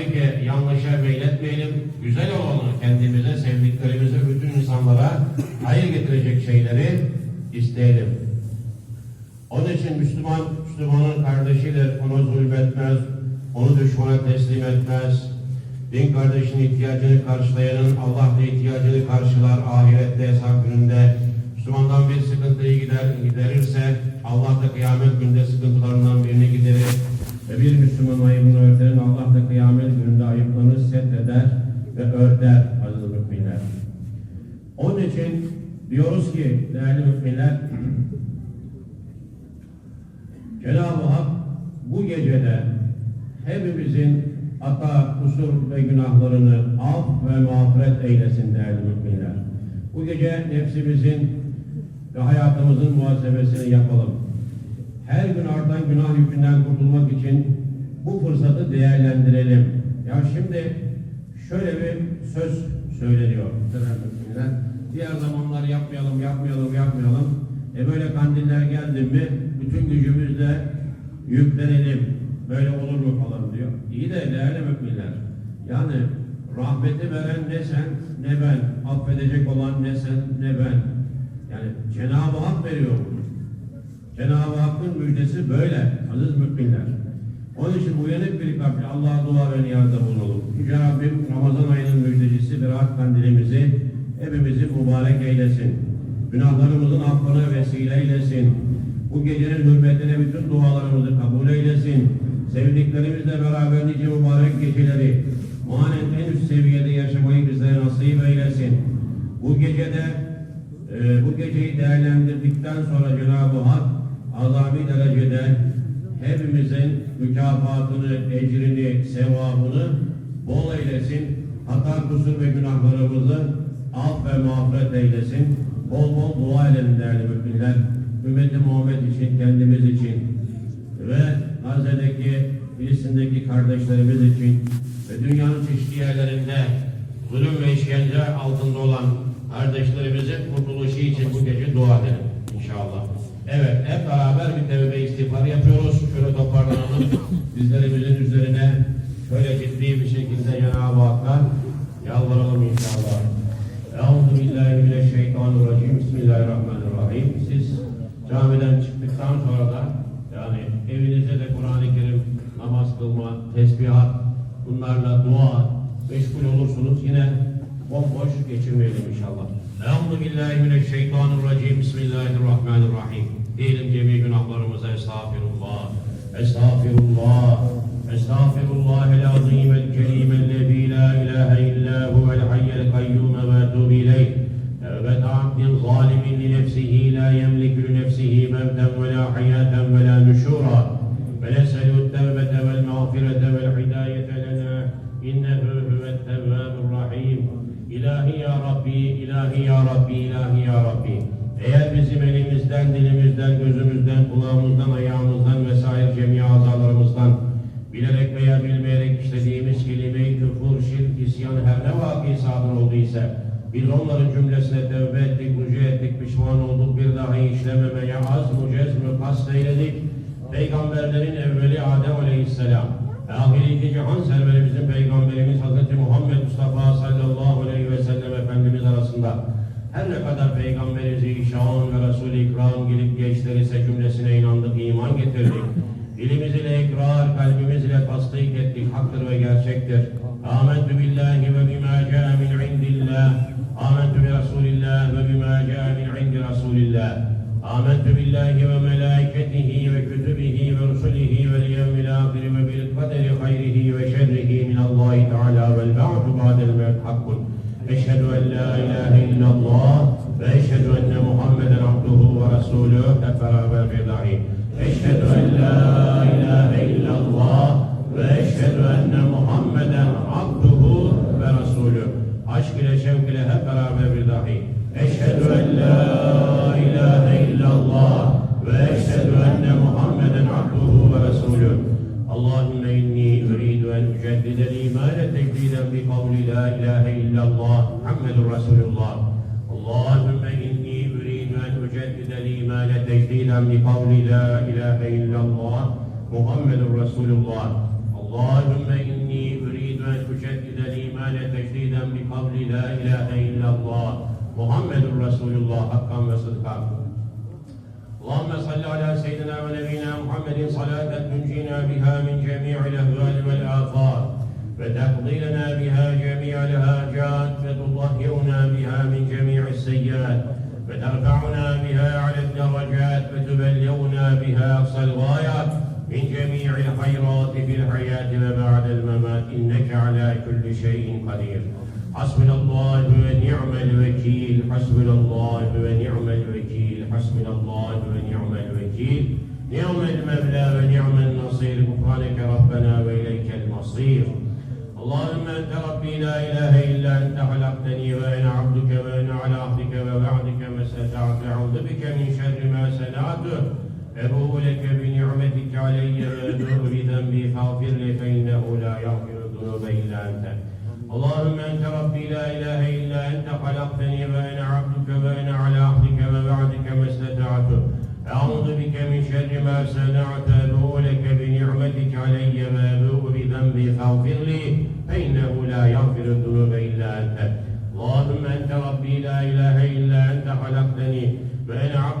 tabii ki yanlışa meyletmeyelim. Güzel olanı kendimize, sevdiklerimize, bütün insanlara hayır getirecek şeyleri isteyelim. Onun için Müslüman, Müslümanın kardeşidir. Ona zulmetmez, onu düşmana teslim etmez. Din kardeşinin ihtiyacını karşılayanın Allah da ihtiyacını karşılar ahirette hesap gününde. Müslümandan bir sıkıntıyı gider, giderirse Allah da kıyamet gününde sıkıntılarından birini giderir. Ve bir Müslüman ayıbını örtenin Allah da kıyamet gününde ayıplarını setreder ve örter aziz müminler. Onun için diyoruz ki değerli müminler Cenab-ı Hak bu gecede hepimizin hata, kusur ve günahlarını af ve mağfiret eylesin değerli müminler. Bu gece nefsimizin ve hayatımızın muhasebesini yapalım. Her gün artan günah yükünden kurtulmak için bu fırsatı değerlendirelim. Ya şimdi şöyle bir söz söyleniyor. Diğer zamanlar yapmayalım, yapmayalım, yapmayalım. E böyle kandiller geldi mi bütün gücümüzle yüklenelim. Böyle olur mu falan diyor. İyi de değerli müminler. Yani rahmeti veren ne sen ne ben. Affedecek olan ne sen ne ben. Yani Cenab-ı Hak veriyor bunu. Cenab-ı Hakk'ın müjdesi böyle aziz müminler. Onun için uyanık bir kalple Allah'a dua ve niyazda bulunalım. Yüce Rabbim Ramazan ayının müjdecisi ve rahat kandilimizi hepimizi mübarek eylesin. Günahlarımızın affına vesile eylesin. Bu gecenin hürmetine bütün dualarımızı kabul eylesin. Sevdiklerimizle beraber nice mübarek geceleri manen en üst seviyede yaşamayı bizlere nasip eylesin. Bu gecede e, bu geceyi değerlendirdikten sonra Cenab-ı Hak azami derecede hepimizin mükafatını, ecrini, sevabını bol eylesin. Hata, kusur ve günahlarımızı af ve mağfiret eylesin. Bol bol dua edelim değerli müminler. Ümmeti Muhammed için, kendimiz için ve Gazze'deki, Filistin'deki kardeşlerimiz için ve dünyanın çeşitli yerlerinde zulüm ve işkence altında olan kardeşlerimizin kurtuluşu için bu gece dua edelim inşallah. Evet, hep beraber bir tevbe istiğfar yapıyoruz. Şöyle toparlanalım. Dizlerimizin üzerine şöyle ciddi bir şekilde Cenab-ı Hak'tan yalvaralım inşallah. Euzu billahi mineşşeytanirracim. Bismillahirrahmanirrahim. Siz camiden çıktıktan sonra da yani evinizde de Kur'an-ı Kerim namaz kılma, tesbihat, bunlarla dua meşgul olursunuz. Yine bomboş geçirmeyelim inşallah. Euzu billahi mineşşeytanirracim. Bismillahirrahmanirrahim. Diyelim cemi günahlarımıza estağfirullah. Estağfirullah. Estağfirullahel azim el kerim ellezî la ilahe illa huvel hayyel kayyum ve etûbü ileyh. Tevbet abdin zalimin li nefsihi la yemliku li nefsihi mevten ve la hayaten ve la nüşûra. Ve neselü tevbete vel mağfirete vel hidayete lena. İnnehu huvet tevvâbur rahim. İlahi ya Rabbi, ilahi ya Rabbi, ilahi ya Rabbi. Eğer bizim elimizden, dilimizden, gözümüzden, kulağımızdan, ayağımızdan vesaire cemi azalarımızdan bilerek veya bilmeyerek işlediğimiz kelime, küfür, şirk, isyan her ne vaki sadır olduysa biz onların cümlesine tevbe ettik, rücu ettik, pişman olduk, bir daha işlememeye az mı, cezmi, kast eyledik. Peygamberlerin evveli Adem Aleyhisselam, ahiri iki cihan serverimizin peygamberimiz Hz. Muhammed Mustafa sallallahu aleyhi ve sellem Efendimiz arasında her ne kadar Peygamberimizi şan ve Resul-i İkram gelip geçler ise cümlesine inandık, iman getirdik. Dilimiz ile ikrar, kalbimiz ile tasdik ettik, haktır ve gerçektir. Âmentü billahi ve bimâ câe min indillah. Âmentü bi Resulillah ve bimâ câe min indi Resulillah. Âmentü billahi ve melâiketihi ve kütübihi ve rusulihi ve liyevmil âhiri ve bil kaderi hayrihi ve şerrihi min Allahi Teala vel ba'du ba'del mevt hakkun. Eşhedü en la ilahe illallah ve eşhedü enne Muhammeden abduhu ve resulü hep beraber bir dahi. Eşhedü en la ilahe illallah ve eşhedü enne Muhammeden abduhu ve resulü. Aşk ile şevk ile hep beraber bir dahi. Eşhedü en la ilahe illallah ve eşhedü enne Muhammeden abduhu ve resulü. Allahümme inni uridu en uceddidel imane tekbiden bi kavli la ilahe الإيمان تجديدا بقول لا إله إلا الله محمد رسول الله. اللهم إني أريد la ilahe illallah Muhammedun Resulullah hakkan ve sıdkan. اللهم صل على سيدنا ونبينا محمد صلاة تنجينا بها من جميع الأهوال والآفات وتقضي لنا بها جميع الهاجات وتطهرنا بها من جميع السيئات. وترفعنا بها على الدرجات وتبلغنا بها أقصى الغايات من جميع الخيرات في الحياة وبعد الممات. إنك على كل شيء قدير. حسبنا الله ونعم الوكيل. حسبنا الله ونعم الوكيل. حسبنا الله ونعم الوكيل. نعم المولى ونعم النصير. غفرانك ربنا وإليك المصير. اللهم أنت ربي لا إله إلا أنت خلقتني وأنا عبدك وأنا على عهدك ووعدك ما استطعت أعوذ بك من شر ما صنعت أبوء لك بنعمتك علي وأبوء بذنبي فاغفر لي فإنه لا يغفر الذنوب إلا أنت اللهم أنت ربي لا إله إلا أنت خلقتني وأنا عبدك وأنا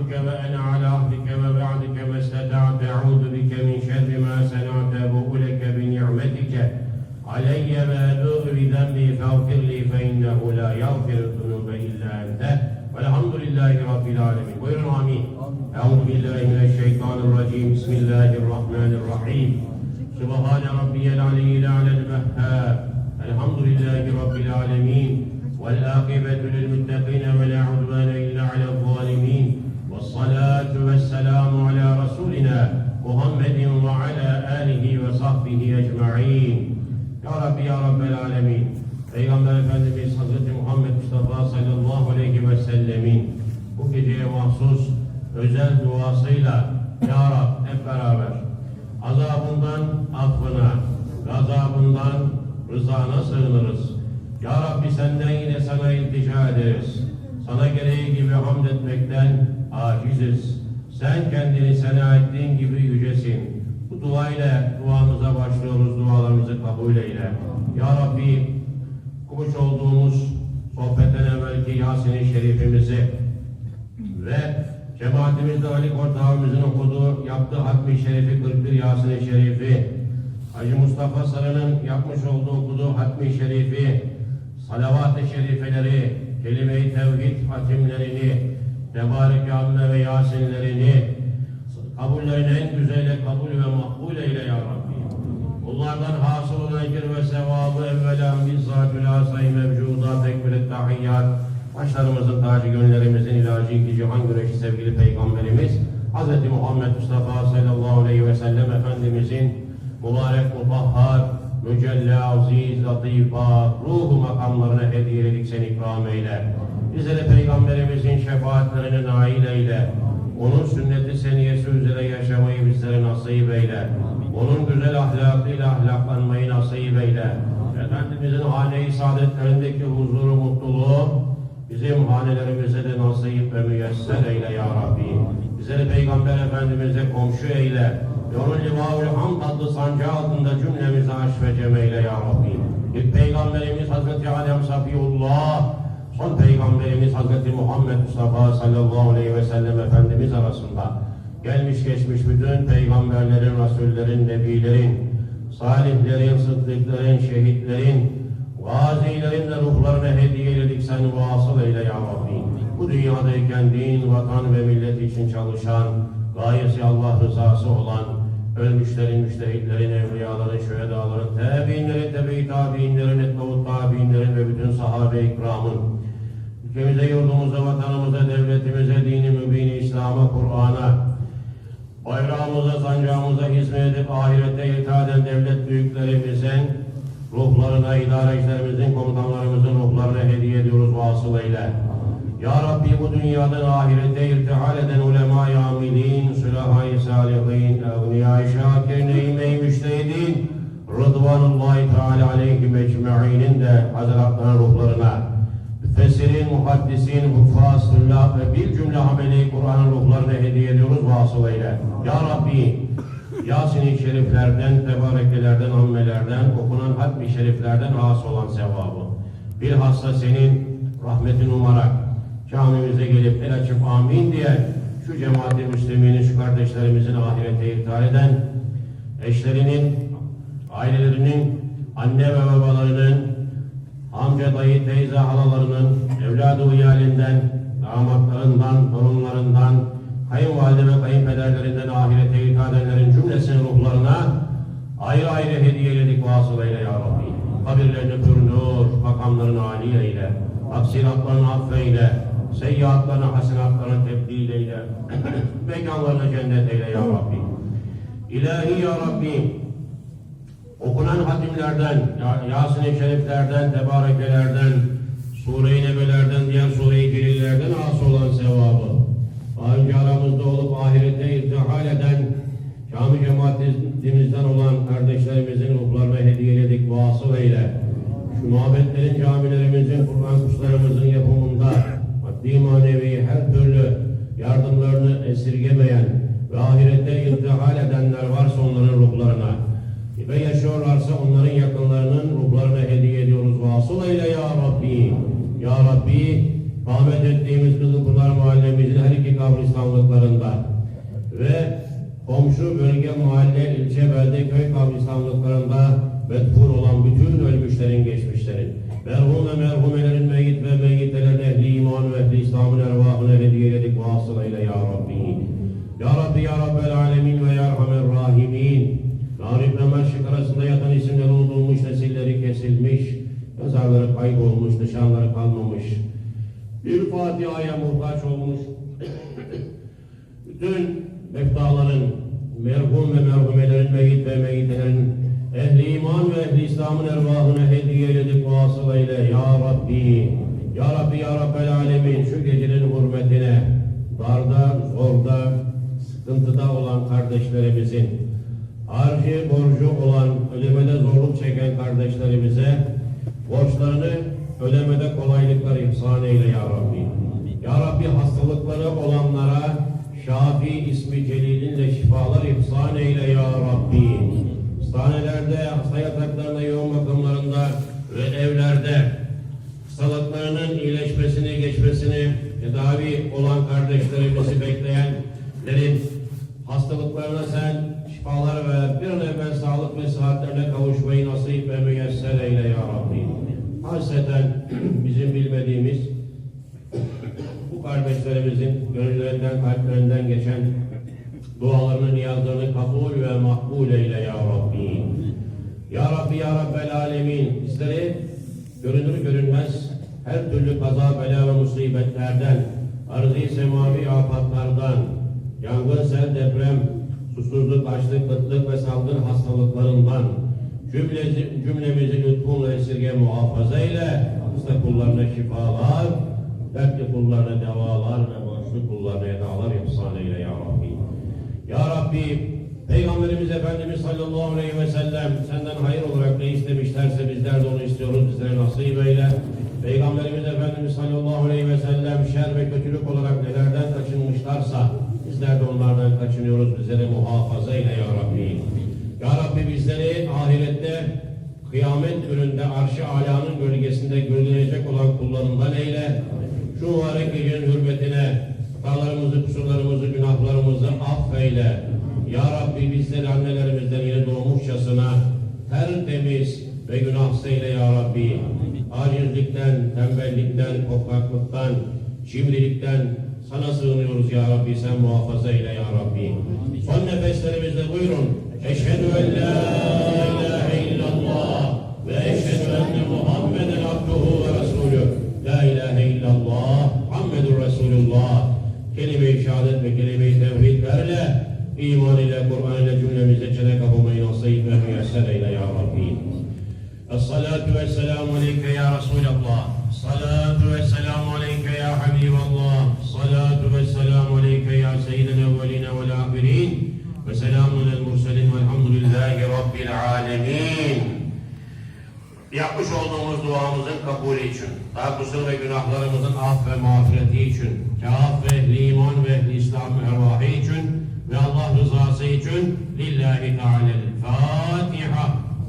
عبدك وأنا على عهدك ووعدك ما استطعت أعوذ بك من شر ما صنعت أبوء لك بنعمتك علي وأبوء بذنبي فاغفر لي فإنه لا يغفر الذنوب إلا أنت والحمد لله رب العالمين buyurun amin أعوذ بالله من الشيطان الرجيم بسم الله الرحمن الرحيم سبحان ربي العلي الأعلى الوهاب الحمد لله رب العالمين والآقبة للمتقين ولا عدوان إلا على الظالمين salatu ve selamu ala Resulina Muhammedin ve ala alihi ve sahbihi ecma'in. Ya Rabbi ya Rabbel alemin. Peygamber Efendimiz Hazreti Muhammed Mustafa sallallahu aleyhi ve sellemin bu geceye mahsus özel duasıyla Ya Rab hep beraber azabından affına, gazabından rızana sığınırız. Ya Rabbi senden yine sana iltica ederiz. Sana gereği gibi hamd etmekten aciziz. Sen kendini sena ettiğin gibi yücesin. Bu dua ile duamıza başlıyoruz, dualarımızı kabul eyle. Ya Rabbi, okumuş olduğumuz sohbetten evvelki Yasin-i Şerifimizi ve cemaatimizde Ali Kortağımızın okuduğu, yaptığı Hatmi Şerifi 41 Yasin-i Şerifi, Hacı Mustafa Sarı'nın yapmış olduğu, okuduğu Hatmi Şerifi, salavat-ı şerifeleri, kelime-i tevhid hatimlerini, tebarek amme ve yasinlerini, kabullerin en güzeli kabul ve makbul eyle ya Rabbi. Bunlardan hasıl olan ecir ve sevabı evvela bizzatü la sayı mevcudat ekbel tahiyyat. Başlarımızın tacı gönüllerimizin ilacı iki cihan güneşi sevgili Peygamberimiz Hz. Muhammed Mustafa sallallahu aleyhi ve sellem Efendimizin mübarek mutahhar, mücella, aziz, latifa, ruhu makamlarına hediyelik sen ikram eyle. Bizleri Peygamberimizin şefaatlerine nail eyle. Onun sünneti seniyesi üzere yaşamayı bizlere nasip eyle. Onun güzel ahlakıyla ahlaklanmayı nasip eyle. Efendimizin hane-i saadetlerindeki huzuru, mutluluğu bizim hanelerimize de nasip ve müyesser eyle ya Rabbi. Bizleri Peygamber Efendimiz'e komşu eyle. Ve onun livaul hamd adlı sancağı altında cümlemizi aş ve cem eyle ya Rabbi. Peygamberimiz Hazreti Adem Safiyullah, son Peygamberimiz Hazreti Muhammed Mustafa sallallahu aleyhi ve sellem Efendimiz arasında gelmiş geçmiş bütün peygamberlerin, rasullerin, nebilerin, salihlerin, sıddıkların, şehitlerin, gazilerin de ruhlarına hediye eyledik sen vasıl eyle ya Rabbi. Bu dünyadayken din, vatan ve millet için çalışan, gayesi Allah rızası olan, ölmüşlerin, müştehitlerin, evliyaların, şühedaların, tebiinlerin, tebe-i tabiinlerin, etbavut tabiinlerin ve bütün sahabe-i ikramın, ülkemize, yurdumuza, vatanımıza, devletimize, dini mübini, İslam'a, Kur'an'a, bayrağımıza, sancağımıza hizmet edip ahirette eden devlet büyüklerimizin ruhlarına, idarecilerimizin, komutanlarımızın ruhlarına hediye ediyoruz vasıl eyle. Ya Rabbi bu dünyadan ahirete irtihal eden ulema-i amilin, sülahâ-i sâlihin, evliya-i şâkirin, eyyime-i müştehidin, Rıdvanullahi Teala aleyhim ecma'inin de hazretlerinin ruhlarına, muhaddisin, huffaz, tüllâh ve bir cümle hamele Kur'an'ın ruhlarına hediye ediyoruz vasıl eyle. Ya Rabbi, Yasin-i Şeriflerden, tebarekelerden, ammelerden, okunan hatmi şeriflerden has olan sevabı bilhassa senin rahmetin umarak camimize gelip el açıp amin diye şu cemaati müsliminin, şu kardeşlerimizin ahirete iptal eden, eşlerinin, ailelerinin, anne ve babalarının, amca, dayı, teyze, halalarının, evladı uyalinden, damatlarından, torunlarından, kayınvalide ve kayınpederlerinden ahirete iptal edenlerin cümlesinin ruhlarına ayrı ayrı hediyeledik vasılayla ya Rabbi. Kabirlerini pür nur, makamlarını âli eyle, aksiratlarını affeyle, seyyiatlarını hasenatlarını tebdil eyle, mekanlarını cennet eyle ya Rabbi. İlahi ya Rabbi, okunan hatimlerden, Ya- Yasin-i Şeriflerden, Tebarekelerden, Sure-i Nebelerden, diğer Sure-i Celillerden has olan sevabı, daha önce aramızda olup ahirete irtihal eden, cami cemaatimizden olan kardeşlerimizin ruhlarına hediyeledik vasıl eyle. Şu mabetlerin, camilerimizin, Kur'an kurslarımızın yapımında maddi manevi her türlü yardımlarını esirgemeyen ve ahirette irtihal edenler varsa onların ruhlarına ve yaşıyorlarsa onların yakınlarının ruhlarına hediye ediyoruz. Vasıl eyle ya Rabbi. Ya Rabbi, Ahmet ettiğimiz Kızılpınar mahallemizin her iki kabristanlıklarında ve komşu bölge, mahalle, ilçe, belde, köy kabristanlıklarında medfur olan bütün ölmüşlerin, geçmişlerin, merhum ve merhumelerin meyyit ve meyyitelerin ehli iman ve ehli İslam'ın ervahına hediye ededik. Vasıl eyle ya Rabbi. Ya Rabbi, Ya Rabbel Alemin Narip ve Merşik arasında yatan isimler unutulmuş, nesilleri kesilmiş, mezarları kaybolmuş, nişanları kalmamış. Bir Fatiha'ya muhtaç olmuş. Bütün meftaların, merhum ve merhumelerin, meyyit ve meyyitlerin, ehli iman ve ehli İslam'ın ervahına hediye edip vasıl eyle. Ya Rabbi, Ya Rabbi, Ya Rabbel Alemin şu gecenin hürmetine, darda, zorda, sıkıntıda olan kardeşlerimizin, harcı borcu olan, ödemede zorluk çeken kardeşlerimize borçlarını ödemede kolaylıklar ihsan eyle ya Rabbi. Ya Rabbi hastalıkları olanlara Şafi ismi celilinle şifalar ihsan eyle ya Rabbi. Hastanelerde, hasta yataklarında, yoğun bakımlarında ve evlerde hastalıklarının iyileşmesini, geçmesini, tedavi olan kardeşlerimizi bekleyenlerin hastalıklarına sen şifalar ve bir an evvel sağlık ve sıhhatlerine kavuşmayı nasip ve müyesser eyle ya Rabbi. Hasreten bizim bilmediğimiz bu kardeşlerimizin gönüllerinden, kalplerinden geçen dualarını, niyazlarını kabul ve makbul eyle ya Rabbi. Ya Rabbi, Ya Rabbel Alemin bizleri görünür görünmez her türlü kaza, bela ve musibetlerden, arzi semavi afatlardan, yangın, sel, deprem, susuzluk, açlık, kıtlık ve salgın hastalıklarından cümlesi, cümlemizi lütfunla esirge muhafaza eyle. Hasta kullarına şifalar, dertli kullarına devalar ve borçlu kullarına edalar ihsan eyle ya Rabbi. Ya Rabbi, Peygamberimiz Efendimiz sallallahu aleyhi ve sellem senden hayır olarak ne istemişlerse bizler de onu istiyoruz, bizlere nasip eyle. Peygamberimiz Efendimiz sallallahu aleyhi ve sellem şer ve kötülük olarak nelerden kaçınmışlarsa bizler de onlardan kaçınıyoruz, bizleri muhafaza eyle ya Rabbi. Ya Rabbi bizleri ahirette kıyamet gününde arş-ı alanın gölgesinde görülecek olan kullarından eyle. Şu mübarek gecenin hürmetine hatalarımızı, kusurlarımızı, günahlarımızı affeyle. Ya Rabbi bizleri annelerimizden yeni doğmuşçasına tertemiz ve günahsız eyle Ya Rabbi. Acizlikten, tembellikten, korkaklıktan, cimrilikten sana sığınıyoruz Ya Rabbi. Sen muhafaza eyle Ya Rabbi. Son nefeslerimizde buyurun. Eşhedü en la ilahe illallah ve eşhedü enne Muhammeden abduhu ve resulü. La ilahe illallah Muhammedur Resulullah. Kelime-i şehadet ve kelime-i tevhidlerle iman ile Kur'an ile cümlemize çene kapılmayı nasip ve müyesser eyle ya Rabbi. Es-salatu ve selamu aleyke ya Resulallah. Salatu ve selamu aleyke ya Habiballah. Salatu ve selamu aleyke ya Seyyidel evveline vel ahirin. Ve selamun el murselin velhamdülillahi rabbil alemin. Yapmış olduğumuz duamızın kabulü için, daha kusur ve günahlarımızın af ve mağfireti için, kâf ve ehli iman ve ehli İslam ervahı için ve Allah rızası için lillahi teala'l Fatiha.